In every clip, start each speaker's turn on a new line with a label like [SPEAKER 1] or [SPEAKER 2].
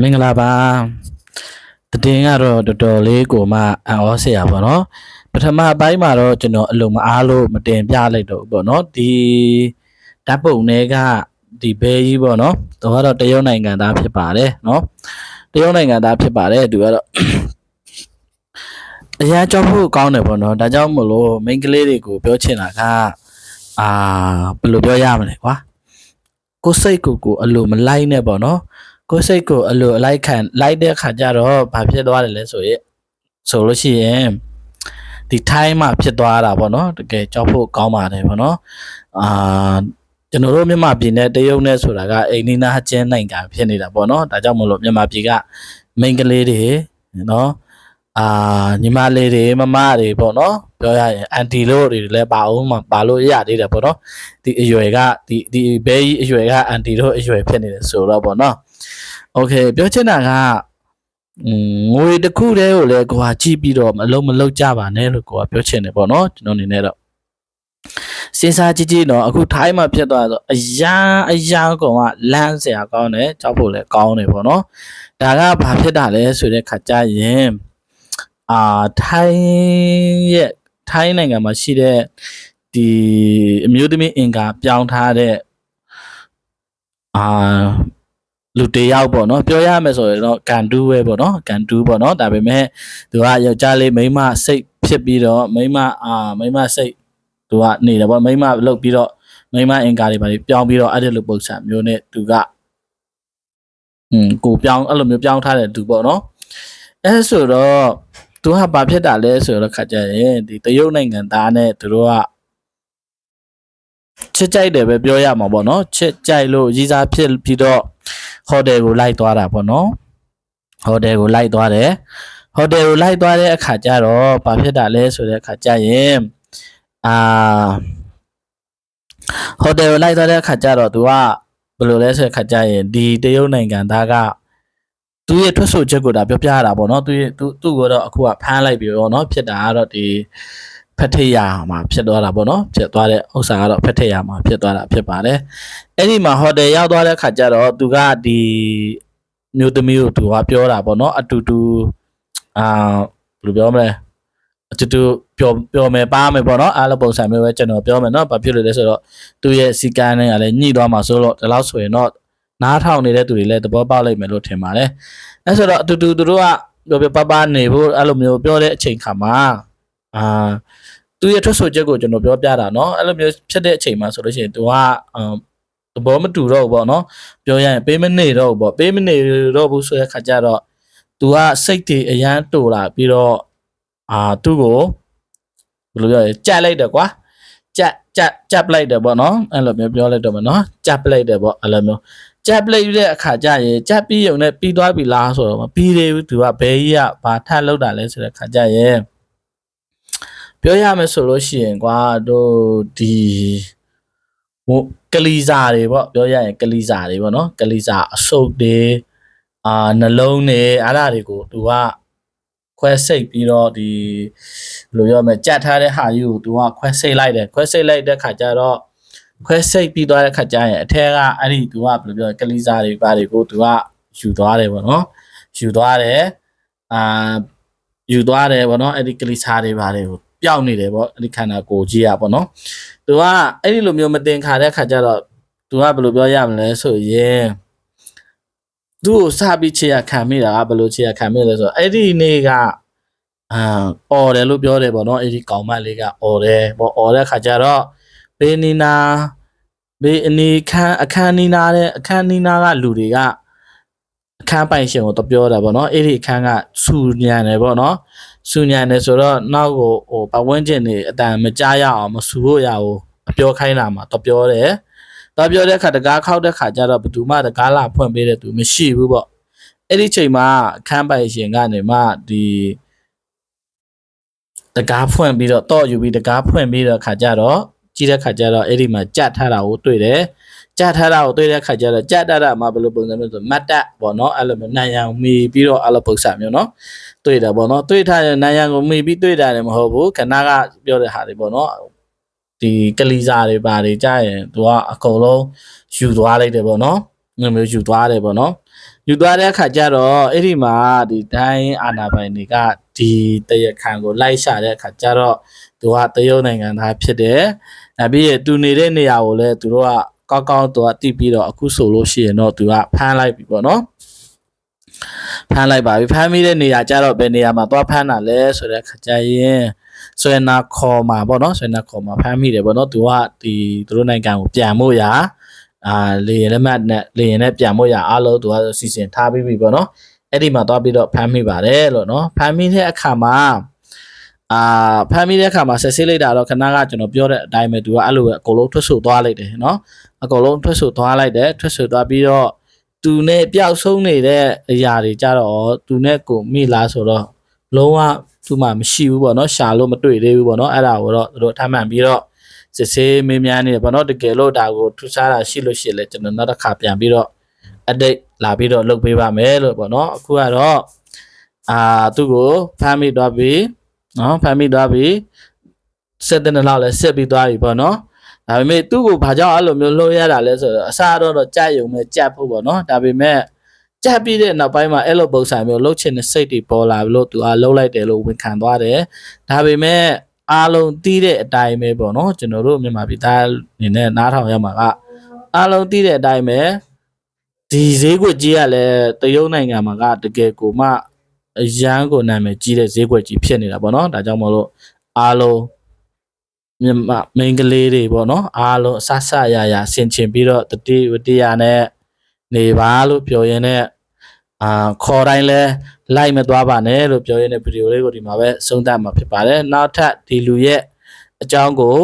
[SPEAKER 1] မင်္ဂလာပါတည်င်းကတော့တော်တော်လေးကိုမှအံ့ဩစရာပေါ့နော်ပထမအပိုင်းမှာတော့ကျွန်တော်အလုံးမအားလို့မတင်ပြလိုက်တော့ဘူးပေါ့နော်ဒီဓာတ်ပုံတွေကဒီဘဲကြီးပေါ့နော်သူကတော့တရုတ်နိုင်ငံသားဖြစ်ပါတယ်နော်တရုတ်နိုင်ငံသားဖြစ်ပါတယ်သူကတော့အရာကြောက်ဖို့ကောင်းတယ်ပေါ့နော်ဒါကြောင့်မလို့မိန်းကလေးတွေကိုပြောချင်တာကအာဘယ်လိုပြောရမလဲကွာကိုယ်စိတ်ကိုကိုယ်အလိုမလိုက်နဲ့ပေါ့နော် ကိုယ်စိတ်ကိုအလိုအလိုက်ခံလိုက်တဲ့ခါကျတော့ဘာဖြစ်သွားတယ်လဲဆိုရင်ဆိုလို့ရှိရင်ဒီ time မှာဖြစ်သွားတာပေါ့နော်တကယ်ကြောက်ဖို့ကောင်းပါတယ်ပေါ့နော်အာကျွန်တော်တို့မြန်မာပြည်နဲ့တရုတ်နဲ့ဆိုတာကအိန္ဒိနာကျင်းနိုင်ငံဖြစ်နေတာပေါ့နော်ဒါကြောင့်မလို့မြန်မာပြည်ကမိန်းကလေးတွေနော်အာညီမလေးတွေမမတွေပေါ့နော်ပြောရရင်အန်တီလို့တွေလည်းပါအောင်မပါလို့ရသေးတယ်ပေါ့နော်ဒီအရွယ်ကဒီဒီဘဲကြီးအရွယ်ကအန်တီတို့အရွယ်ဖြစ်နေတယ်ဆိုတော့ပေါ့နော် โอเคပြောချင်တာကอืมငွေတစ်ခုတည်းကိုလည်းကိုကကြည့်ပြီးတော့မလုံးမလုံးကြပါနဲ့လို့ကိုကပြောချင်တယ်ပေါ့နော်ကျွန်တော်အနေနဲ့တော့စဉ်းစားကြည့်ကြည့်တော့အခုထိုင်းမှာဖြစ်သွားတော့အရာအရာကောင်ကလမ်းเสียကောင်းတယ်ကြောက်ဖို့လည်းကောင်းတယ်ပေါ့နော်ဒါကဘာဖြစ်တာလဲဆိုတဲ့ခါကျရင်အာထိုင်းရဲ့ထိုင်းနိုင်ငံမှာရှိတဲ့ဒီအမျိုးသမီးအင်္ကာပြောင်းထားတဲ့အာ လူတစ်ယောက်ပေါ့နော်ပြောရမယ်ဆိုရင်တော့ကန်တူးပဲပေါ့နော်ကန်တူးပေါ့နော်ဒါပေမဲ့သူကယောက်ျားလေးမိန်းမစိတ်ဖြစ်ပြီးတော့မိန်းမအာမိန်းမစိတ်သူကနေတယ်ပေါ့မိန်းမလုတ်ပြီးတော့မိန်းမအင်္ကာတွေပါပြောင်းပြီးတော့အဲ့ဒီလိုပုံစံမျိုးနဲ့သူကอืมကိုပြောင်းအဲ့လိုမျိုးပြောင်းထားတဲ့သူပေါ့နော်အဲဆိုတော့သူကဘာဖြစ်တာလဲဆိုတော့ခါကြရင်ဒီတရုတ်နိုင်ငံသားနဲ့သူတို့ကချစ်ကြိုက်တယ်ပဲပြောရမှာပေါ့နော်ချစ်ကြိုက်လို့ရည်စားဖြစ်ပြီးတော့ ဟိုတယ်ကိုလိုက်သွားတာပေါ့နော်ဟိုတယ်ကိုလိုက်သွားတယ်ဟိုတယ်ကိုလိုက်သွားတဲ့အခါကျတော့ဘာဖြစ်တာလဲဆိုတဲ့အခါကျရင်အာဟိုတယ်ကိုလိုက်သွားတဲ့အခါကျတော့ तू ကဘယ်လိုလဲဆိုတဲ့အခါကျရင်ဒီတရုတ်နိုင်ငံသားကသူရဲ့ထွက်ဆိုချက်ကိုဒါပြောပြရတာပေါ့နော်သူရဲ့သူသူ့ကိုတော့အခုကဖမ်းလိုက်ပြီပေါ့နော်ဖြစ်တာကတော့ဒီ ဖက်ထေးရမှာဖြစ်သွားတာပေါ့နော်ဖြစ်သွားတဲ့ဥစ္စာကတော့ဖက်ထေးရမှာဖြစ်သွားတာဖြစ်ပါတယ်အဲ့ဒီမှာဟိုတယ်ရောက်သွားတဲ့ခါကျတော့သူကဒီမျိုးသမီးကိုသူကပြောတာပေါ့နော်အတူတူအာဘယ်လိုပြောမလဲအတူတူပြောပြောမယ်ပါမယ်ပေါ့နော်အားလုံးပုံစံမျိုးပဲကျွန်တော်ပြောမယ်နော်ဘာဖြစ်လို့လဲဆိုတော့သူရဲ့စီကန်းနဲ့ကလည်းညှိသွားမှာဆိုတော့ဒီလောက်ဆိုရင်တော့နားထောင်နေတဲ့သူတွေလည်းသဘောပေါက်လိုက်မယ်လို့ထင်ပါတယ်အဲဆိုတော့အတူတူသူတို့ကပြောပြပပနေဖို့အဲ့လိုမျိုးပြောတဲ့အချိန်ခါမှာ အာသူရဲ့ထွက်ဆိုချက်ကိုကျွန်တော်ပြောပြတာเนาะအဲ့လိုမျိုးဖြစ်တဲ့အချိန်မှာဆိုလို့ရှိရင်သူကအမ်သဘောမတူတော့ဘူးပေါ့နော်ပြောရရင်ပေးမနေတော့ဘူးပေါ့ပေးမနေတော့ဘူးဆိုတဲ့ခါကျတော့ तू ကစိတ်တွေအရန်တူလာပြီးတော့အာသူ့ကိုဘယ်လိုပြောလဲကြက်လိုက်တယ်ကွာကြက်ကြက်ကြက်ပလိုက်တယ်ပေါ့နော်အဲ့လိုမျိုးပြောလိုက်တော့မနော်ကြက်ပလိုက်တယ်ပေါ့အဲ့လိုမျိုးကြက်ပလိုက်တဲ့အခါကျရင်ကြက်ပြီးုံနဲ့ပြီးသွားပြီလားဆိုတော့မပြီးသေးဘူး तू ကဘဲကြီးကဘာထပ်လောက်တာလဲဆိုတဲ့ခါကျရင် ပြောရမယ်ဆိုလို့ရှိရင်ကွာတို့ဒီဟိုကလီစာတွေပေါ့ပြောရရင်ကလီစာတွေပေါ့နော်ကလီစာအဆုပ်တွေအာနှလုံးတွေအဲ့ဒါတွေကိုသူကခွဲစိတ်ပြီးတော့ဒီဘယ်လိုပြောမလဲကြက်ထားတဲ့ဟာကြီးကိုသူကခွဲစိတ်လိုက်တယ်ခွဲစိတ်လိုက်တဲ့ခါကျတော့ခွဲစိတ်ပြီးသွားတဲ့ခါကျရင်အထက်ကအဲ့ဒီသူကဘယ်လိုပြောလဲကလီစာတွေပါတွေကိုသူကယူသွားတယ်ပေါ့နော်ယူသွားတယ်အာယူသွားတယ်ပေါ့နော်အဲ့ဒီကလီစာတွေပါတွေကို ပျောက်နေတယ်ပေါ့အဲ့ဒီခန္ဓာကိုယ်ကြီးอ่ะပေါ့နော်သူကအဲ့ဒီလိုမျိုးမတင်ခါတဲ့ခါကျတော့သူကဘယ်လိုပြောရမလဲဆိုရင်သူ့ကိုစပြီးခြေရခံမိတာဘယ်လိုခြေရခံမိလဲဆိုတော့အဲ့ဒီနေ့ကအာအော်တယ်လို့ပြောတယ်ပေါ့နော်အဲ့ဒီကောင်မလေးကအော်တယ်ပေါ့အော်တဲ့ခါကျတော့ဘေးနီနာဘေးအနေခန်းအခန်းနီနာတဲ့အခန်းနီနာကလူတွေကအခန်းပိုင်ရှင်ကိုတပြောတာပေါ့နော်အဲ့ဒီအခန်းကဆူညံတယ်ပေါ့နော် စူညံတယ်ဆိုတော့နောက်ကိုဟိုပတ်ဝန်းကျင်နေအတန်မကြားရအောင်မစူဖို့ရအောင်အပြောခိုင်းတာမှာတော့ပြောတယ်တော့ပြောတဲ့ခါတကားခောက်တဲ့ခါကျတော့ဘယ်သူမှတကားလာဖွင့်ပေးတဲ့သူမရှိဘူးပေါ့အဲ့ဒီချိန်မှာအခန်းပိုင်ရှင်ကနေမှဒီတကားဖွင့်ပြီးတော့တော့ယူပြီးတကားဖွင့်ပြီးတော့ခါကျတော့ကြည့်တဲ့ခါကျတော့အဲ့ဒီမှာကြက်ထားတာကိုတွေ့တယ် ကြက်ထားတာကိုတွေ့တဲ့ခါကျတော့ကြက်တတ်တာမှာဘယ်လိုပုံစံမျိုးဆိုမတ်တက်ပေါ့နော်အဲ့လိုမျိုးနိုင်ရန်မီပြီးတော့အဲ့လိုပုံစံမျိုးနော်တွေ့တယ်ပေါ့နော်တွေ့ထားတဲ့နိုင်ရန်ကိုမီပြီးတွေ့တာလည်းမဟုတ်ဘူးခဏကပြောတဲ့ဟာတွေပေါ့နော်ဒီကလီစာတွေပါတွေကြာရင်သူကအကုန်လုံးယူသွားလိုက်တယ်ပေါ့နော်မျိုးမျိုးယူသွားတယ်ပေါ့နော်ယူသွားတဲ့အခါကျတော့အဲ့ဒီမှာဒီတိုင်းအာနာပိုင်တွေကဒီတရခံကိုလိုက်ရှာတဲ့အခါကျတော့သူကတရုတ်နိုင်ငံသားဖြစ်တယ်အပြီးရသူနေတဲ့နေရာကိုလည်းသူတို့က ကောက်ကောက်သူကတိပြီးတော့အခုဆိုလို့ရှိရင်တော့သူကဖမ်းလိုက်ပြီပေါ့နော်ဖမ်းလိုက်ပါပြီဖမ်းမိတဲ့နေရာကျတော့ဘယ်နေရာမှာသွားဖမ်းတာလဲဆိုတဲ့အခါကျရင်ဆွေနာခေါ်မှာပေါ့နော်ဆွေနာခေါ်မှာဖမ်းမိတယ်ပေါ့နော်သူကဒီသူတို့နိုင်ငံကိုပြန်ဖို့ရာအာလေရင်လက်မှတ်နဲ့လေရင်နဲ့ပြန်ဖို့ရအားလုံးသူကစီစဉ်ထားပြီးပြီပေါ့နော်အဲ့ဒီမှာသွားပြီးတော့ဖမ်းမိပါတယ်လို့နော်ဖမ်းမိတဲ့အခါမှာ အာဖမ်းမိတဲ့အခါမှာဆက်ဆေးလိုက်တာတော့ခဏကကျွန်တော်ပြောတဲ့အတိုင်းပဲသူကအဲ့လိုပဲအကုန်လုံးထွက်ဆိုသွားလိုက်တယ်နော်အကုန်လုံးထွက်ဆိုသွားလိုက်တယ်ထွက်ဆိုသွားပြီးတော့သူနဲ့ပျောက်ဆုံးနေတဲ့အရာတွေကြတော့သူနဲ့ကိုမိလားဆိုတော့လုံးဝသူမှမရှိဘူးပေါ့နော်ရှာလို့မတွေ့သေးဘူးပေါ့နော်အဲ့ဒါကိုတော့သူတို့ထပ်မှန်ပြီးတော့စစ်ဆေးမေးမြန်းနေတယ်ပေါ့နော်တကယ်လို့ဒါကိုထူးခြားတာရှိလို့ရှိရင်လည်းကျွန်တော်နောက်တစ်ခါပြန်ပြီးတော့ update လာပြီးတော့လုပ်ပေးပါမယ်လို့ပေါ့နော်အခုကတော့အာသူ့ကိုဖမ်းမိသွားပြီ နော်ဖမ်းမိသွားပြီဆက်တဲ့နောက်လည်းဆက်ပြီးသွားပြီပေါ့နော်ဒါပေမဲ့သူ့ကိုဘာကြောင့်အဲ့လိုမျိုးလှုပ်ရတာလဲဆိုတော့အစားတော့တော့ကြက်ယုံနဲ့ကြက်ဖို့ပေါ့နော်ဒါပေမဲ့ကြက်ပြီးတဲ့နောက်ပိုင်းမှာအဲ့လိုပုံစံမျိုးလှုပ်ချင်တဲ့စိတ်တွေပေါ်လာပြီးလို့သူကလှုပ်လိုက်တယ်လို့ဝန်ခံသွားတယ်ဒါပေမဲ့အားလုံးတီးတဲ့အတိုင်းပဲပေါ့နော်ကျွန်တော်တို့မြန်မာပြည်သားအနေနဲ့နားထောင်ရမှာကအားလုံးတီးတဲ့အတိုင်းပဲဒီဈေးကွက်ကြီးကလည်းတရုတ်နိုင်ငံမှာကတကယ်ကိုမှ အရန်ကိုနာမည်ကြီးတဲ့ဈေးကွက်ကြီးဖြစ်နေတာပေါ့နော်ဒါကြောင့်မလို့အားလုံးမြန်မာမိန်းကလေးတွေပေါ့နော်အားလုံးအဆဆရရဆင်ချင်ပြီးတော့တတိဝတိယနဲ့နေပါလို့ပြောရင်းနဲ့အာခေါ်တိုင်းလဲလိုက်မသွားပါနဲ့လို့ပြောရင်းနဲ့ဗီဒီယိုလေးကိုဒီမှာပဲဆုံးသတ်မှာဖြစ်ပါတယ်နောက်ထပ်ဒီလူရဲ့အကြောင်းကို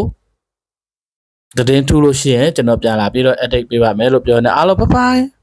[SPEAKER 1] သတင်းထူလို့ရှိရင်ကျွန်တော်ပြန်လာပြီးတော့ edit ပေးပါမယ်လို့ပြောနေအားလုံး bye bye